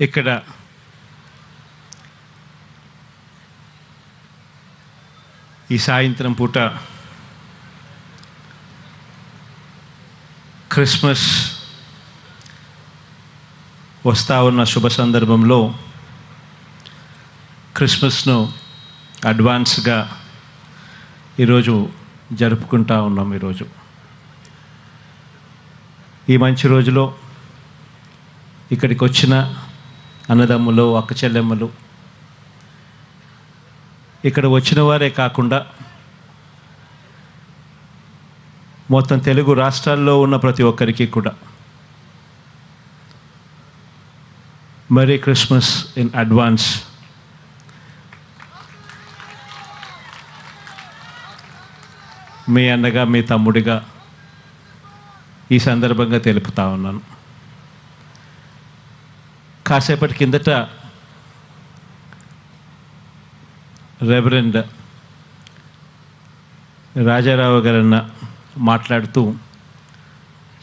ఇక్కడ ఈ సాయంత్రం పూట క్రిస్మస్ వస్తా ఉన్న శుభ సందర్భంలో క్రిస్మస్ను అడ్వాన్స్గా ఈరోజు జరుపుకుంటా ఉన్నాం ఈరోజు. ఈ మంచి రోజులో ఇక్కడికి వచ్చిన అన్నదమ్ములు అక్క చెల్లెమ్మలు. ఇక్కడ వచ్చిన వారే కాకుండా మొత్తం తెలుగు రాష్ట్రాల్లో ఉన్న ప్రతి ఒక్కరికి కూడా. మరీ క్రిస్మస్ ఇన్ అడ్వాన్స్ మీ అన్నగా మీ తమ్ముడిగా ఈ సందర్భంగా తెలుపుతా ఉన్నాను. కాసేపటి కిందట రెవరెండ్ రాజారావు గారన్న మాట్లాడుతూ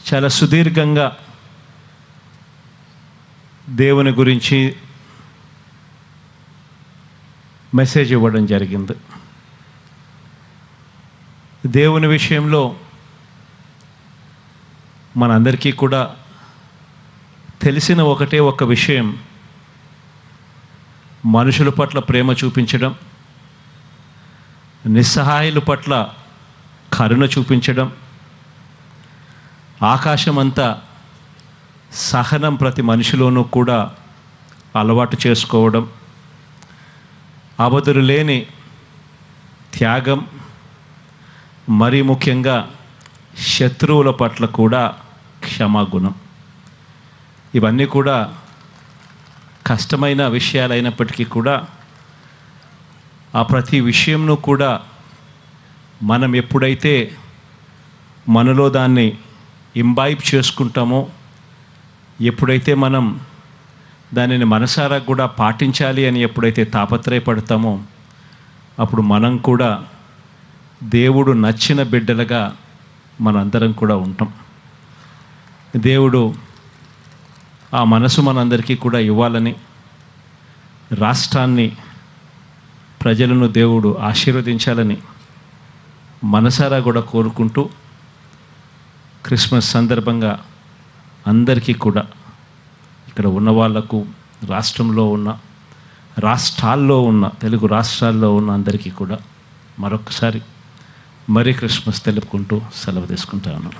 చాలా సుదీర్ఘంగా దేవుని గురించి మెసేజ్ ఇవ్వడం జరిగింది. దేవుని విషయంలో మనందరికీ కూడా తెలిసిన ఒకటే ఒక విషయం. మనుషుల పట్ల ప్రేమ చూపించడం. నిస్సహాయుల పట్ల కరుణ చూపించడం. ఆకాశమంతా సహనం ప్రతి మనిషిలోనూ కూడా అలవాటు చేసుకోవడం. అవధులు లేని త్యాగం. మరీ ముఖ్యంగా శత్రువుల పట్ల కూడా క్షమాగుణం. ఇవన్నీ కూడా కష్టమైన విషయాలైనప్పటికీ కూడా ఆ ప్రతి విషయంను కూడా మనం ఎప్పుడైతే మనలో దాన్ని ఇంబైబ్ చేసుకుంటామో ఎప్పుడైతే మనం దానిని మనసారా కూడా పాటించాలి అని ఎప్పుడైతే తాపత్రయపడతామో అప్పుడు మనం కూడా దేవుడు నచ్చిన బిడ్డలుగా మనందరం కూడా ఉంటాం. దేవుడు ఆ మనసు మనందరికీ కూడా ఇవ్వాలని రాష్ట్రాన్ని ప్రజలను దేవుడు ఆశీర్వదించాలని మనసారా కూడా కోరుకుంటూ క్రిస్మస్ సందర్భంగా అందరికీ కూడా ఇక్కడ ఉన్న వాళ్ళకు రాష్ట్రంలో ఉన్న రాష్ట్రాల్లో ఉన్న తెలుగు రాష్ట్రాల్లో ఉన్న అందరికీ కూడా మరొకసారి మరీ క్రిస్మస్ తెలుపుకుంటూ సెలవు తీసుకుంటాను.